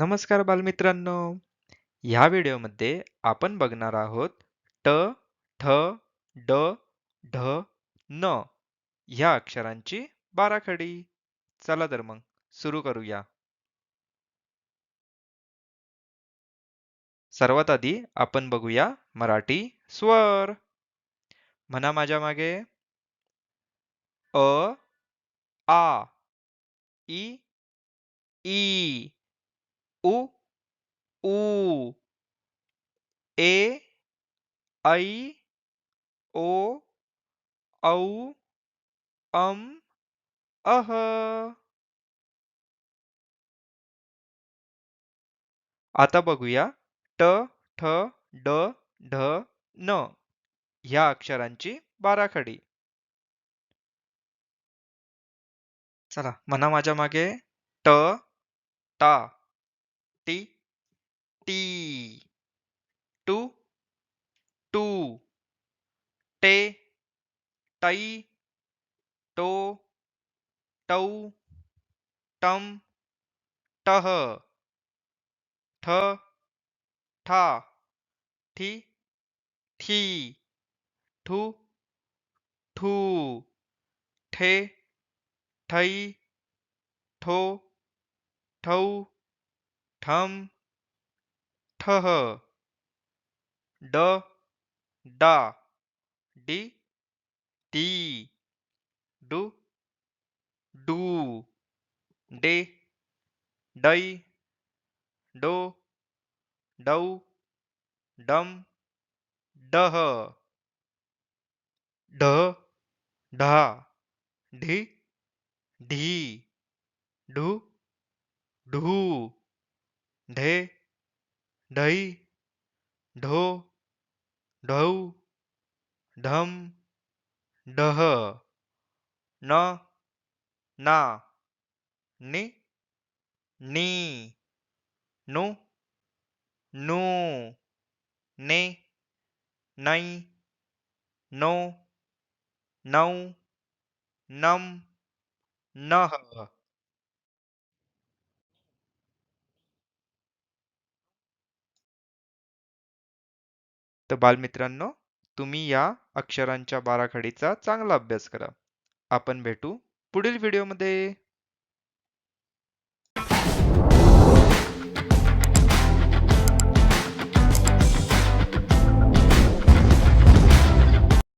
नमस्कार बालमित्रांनो. ह्या व्हिडिओमध्ये आपण बघणार आहोत ट ठ ड ढ न ह्या अक्षरांची बाराखडी. चला तर मग सुरू करूया. सर्वात आधी आपण बघूया मराठी स्वर. म्हणा माझ्या मागे. अ आ इ ई. उ U, ए ऐ ओ औ Am, अह आता बघूया ट ठ ड ढ न ह्या अक्षरांची बाराखडी. चला म्हणा माझ्या मागे ट टा T T two two Te Tai To Tau Tum Tah Th Tha Thi Thi Thu Thu Thế Thấy Thô Thâu ठम ठह ड डा डी टी डू डू डे डई डो डौ डम डह ढ ढा ढी ढी ढू ढू ढे ढई ढो ढौ ढम ढह न ना नि नी नु नु ने नै नो नौ नम नह। तर बालमित्रांनो तुम्ही या अक्षरांच्या बाराखडीचा चांगला अभ्यास करा. आपण भेटू पुढील व्हिडिओमध्ये.